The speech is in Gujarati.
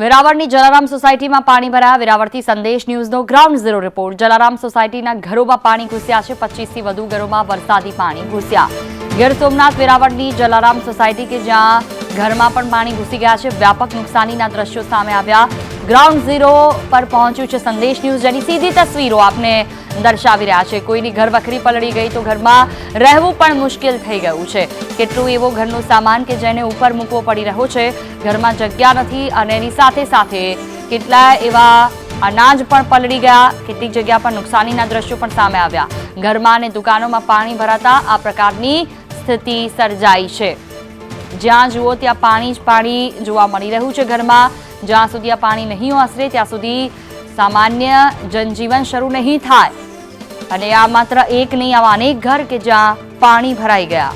વેરાવળની જલારામ સોસાયટીમાં પાણી ભરાયા. વેરાવળથી સંદેશ ન્યૂઝનો ગ્રાઉન્ડ ઝીરો રિપોર્ટ. જલારામ સોસાયટીના ઘરોમાં પાણી ઘૂસ્યા છે. પચીસથી વધુ ઘરોમાં વરસાદી પાણી ઘૂસ્યા. ગીર સોમનાથ વેરાવળની જલારામ સોસાયટી કે જ્યાં ઘરમાં પણ પાણી ઘૂસી ગયા છે. વ્યાપક નુકસાનીના દ્રશ્યો સામે આવ્યા. ગ્રાઉન્ડ ઝીરો પર પહોંચ્યું છે સંદેશ ન્યૂઝ, જેની સીધી તસવીરો આપને દર્શાવી રહ્યા છે. કોઈની ઘર વખરી પલળી ગઈ તો ઘરમાં રહેવું પણ મુશ્કેલ થઈ ગયું છે. કેટલું એવો ઘરનો સામાન કે જેને ઉપર મૂકવો પડી રહ્યો છે, ઘરમાં જગ્યા નથી અને એની સાથે સાથે કેટલા એવા અનાજ પણ પલળી ગયા, કેટલીક જગ્યા પર નુકસાનીના દ્રશ્યો પણ સામે આવ્યા. ઘરમાં અને દુકાનોમાં પાણી ભરાતા આ પ્રકારની સ્થિતિ સર્જાઈ છે. જ્યાં જુઓ ત્યાં પાણી જ પાણી જોવા મળી રહ્યું છે ઘરમાં. જ્યાં સુધી આ પાણી નહીં ઓસરે ત્યાં સુધી સામાન્ય જનજીવન શરૂ નહીં થાય. અને આ માત્ર એક નહીં, આવા અનેક ઘર કે જ્યાં પાણી ભરાઈ ગયા.